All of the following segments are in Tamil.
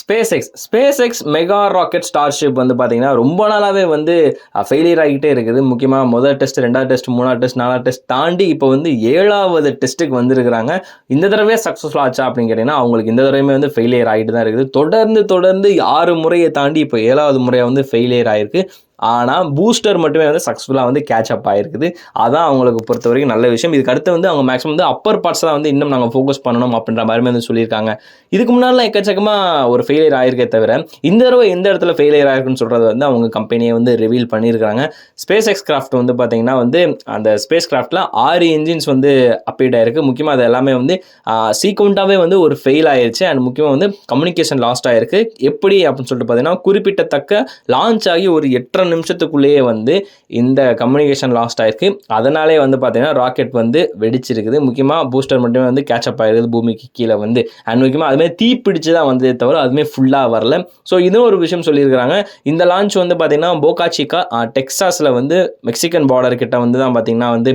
SpaceX SpaceX mega rocket Starship வந்து பார்த்தீங்கன்னா ரொம்ப நாளாகவே வந்து ஃபெயிலியர் ஆகிட்டே இருக்குது. முக்கியமாக முதல் டெஸ்ட் ரெண்டாவது டெஸ்ட் மூணாவது டெஸ்ட் நாலாவது டெஸ்ட் தாண்டி இப்போ வந்து ஏழாவது டெஸ்ட்டுக்கு வந்திருக்கிறாங்க. இந்த தடவை சக்ஸஸ்ஃபுல் ஆச்சா அப்படின்னு கேட்டிங்கன்னா அவங்களுக்கு இந்த தடவையுமே வந்து ஃபெயிலியர் ஆகிட்டு தான் இருக்குது. தொடர்ந்து தொடர்ந்து ஆறு முறையை தாண்டி இப்போ ஏழாவது முறையாக வந்து ஃபெயிலியர் ஆயிருக்கு. ஆனால் பூஸ்டர் மட்டுமே வந்து சக்ஸஸ்ஃபுல்லாக வந்து கேட்ச் அப் ஆயிருக்குது. அதான் அவங்களுக்கு பொறுத்த வரைக்கும் நல்ல விஷயம். இதுக்கு அடுத்து வந்து அவங்க மேக்ஸிமம் வந்து அப்பர் பார்ட்ஸ் தான் வந்து இன்னும் நாங்கள் ஃபோக்கஸ் பண்ணணும் அப்படின்ற மாதிரி வந்து சொல்லியிருக்காங்க. இதுக்கு முன்னாடிலாம் எக்கச்சக்கமாக ஒரு ஃபெயிலியர் ஆயிருக்கே தவிர இந்த தடவை எந்த இடத்துல ஃபெயிலியர் ஆயிருக்குன்னு சொல்கிறது வந்து அவங்க கம்பெனியை வந்து ரிவீல் பண்ணியிருக்காங்க ஸ்பேஸ் எக்ஸ் கிராஃப்ட் வந்து பார்த்தீங்கன்னா வந்து அந்த ஸ்பேஸ் கிராஃப்ட்டில் ஆறு இன்ஜின்ஸ் வந்து அப்டேட் ஆயிருக்கு. முக்கியமாக அது எல்லாமே வந்து சீக்வெண்ட்டாகவே வந்து ஒரு ஃபெயில் ஆயிருச்சு. அண்ட் முக்கியமாக வந்து கம்யூனிகேஷன் லாஸ்ட் ஆயிருக்கு. எப்படி அப்படின்னு சொல்லிட்டு பார்த்தீங்கன்னா குறிப்பிட்டத்தக்க லான்ச் ஆகி ஒரு எட்டரை நிமிஷத்துக்குள்ளேயே வந்து இந்த கம்யூனிகேஷன் லாஸ்ட் ஆயிருக்கு. அதனாலே வந்து பார்த்தீங்கன்னா ராக்கெட் வந்து வெடிச்சிருக்குது. முக்கியமாக பூஸ்டர் மட்டுமே வந்து கேட்சப் ஆயிருக்குது. பூமிக்கு கீழே வந்து. அண்ட் முக்கியமாக அதுமாதிரி தீ பிடிச்சு தான் வந்ததே தவிர அதுவுமே ஃபுல்லாக வரல. ஸோ இதுவும் ஒரு விஷயம் சொல்லியிருக்கிறாங்க. இந்த லான்ச் வந்து பார்த்தீங்கன்னா போகாச்சிக்கா டெக்ஸாஸில் வந்து மெக்சிகன் பார்டர் கிட்ட வந்து தான் பார்த்தீங்கன்னா வந்து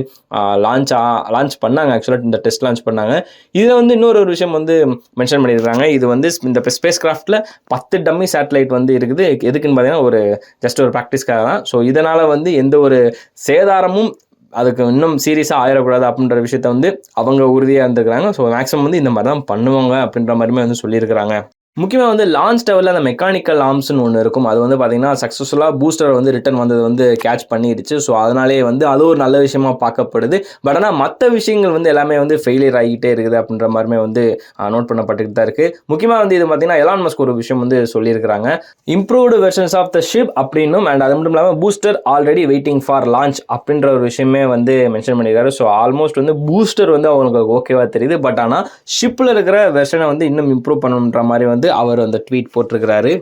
லான்ச் லான்ச் பண்ணாங்க ஆக்சுவலாக இந்த டெஸ்ட் லான்ச் பண்ணாங்க. இதில் வந்து இன்னொரு ஒரு விஷயம் வந்து மென்ஷன் பண்ணியிருக்காங்க இது வந்து இந்த ஸ்பேஸ் கிராஃப்டில் பத்து டம்மி சேட்டலைட் வந்து இருக்குது. எதுக்குன்னு பார்த்தீங்கன்னா ஒரு ஜஸ்ட் ஒரு ப்ராக்டிஸ் ப்ராக்டிஸ்க்காக தான் ஸோ இதனால் வந்து எந்த ஒரு சேதாரமும் அதுக்கு இன்னும் சீரியஸாக ஆயிடக்கூடாது அப்படின்ற விஷயத்த வந்து அவங்க உறுதியாக இருந்துக்கிறாங்க. ஸோ மேக்ஸிமம் வந்து இந்த மாதிரி தான் பண்ணுவாங்க அப்படின்ற மாதிரிமே வந்து சொல்லியிருக்கிறாங்க. முக்கியமாக வந்து லான்ச் டவரில் அந்த மெக்கானிக்கல் ஆர்ம்ஸ்னு ஒன்று இருக்கும். அது வந்து பார்த்தீங்கன்னா சக்ஸஸ்ஃபுல்லாக பூஸ்டர் வந்து ரிட்டர்ன் வந்தது வந்து கேட்ச் பண்ணிடுச்சு. ஸோ அதனாலே வந்து அது ஒரு நல்ல விஷயமா பார்க்கப்படுது. பட் ஆனால் மற்ற விஷயங்கள் வந்து எல்லாமே வந்து ஃபெயிலியர் ஆகிட்டே இருக்குது அப்படின்ற மாதிரிமே வந்து நோட் பண்ணப்பட்டுக்கிட்டு தான் இருக்குது முக்கியமாக வந்து இது பார்த்தீங்கன்னா எலான் மஸ்க் ஒரு விஷயம் வந்து சொல்லியிருக்கிறாங்க. Improved versions of the ship அப்படின்னும் அண்ட் அது மட்டும் இல்லாமல் booster already waiting for launch அப்படின்ற ஒரு விஷயமே வந்து மென்ஷன் பண்ணியிருக்காரு. ஸோ ஆல்மோஸ்ட் வந்து பூஸ்டர் வந்து அவங்களுக்கு ஓகேவா தெரியுது. பட் ஆனால் ஷிப்பில் இருக்கிற வெர்ஷனை வந்து இன்னும் இம்ப்ரூவ் பண்ணணுன்ற மாதிரி வந்து அவர் அந்த ட்வீட் போட்டிருக்கிறாரு.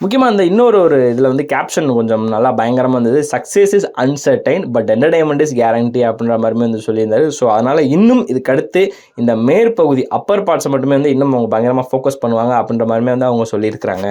முக்கியமாக அந்த இன்னொரு ஒரு இதில் வந்து கேப்ஷன் கொஞ்சம் நல்லா பயங்கரமாக இருந்தது. Success is uncertain but entertainment is guarantee அப்படின்ற மாதிரி வந்து சொல்லியிருந்தாரு. ஸோ அதனால் இன்னும் இதுக்கடுத்து இந்த மேற்பகுதி அப்பர் பார்ட்ஸை மட்டுமே வந்து இன்னும் அவங்க பயங்கரமாக ஃபோக்கஸ் பண்ணுவாங்க அப்படின்ற மாதிரிமே வந்து அவங்க சொல்லியிருக்கிறாங்க.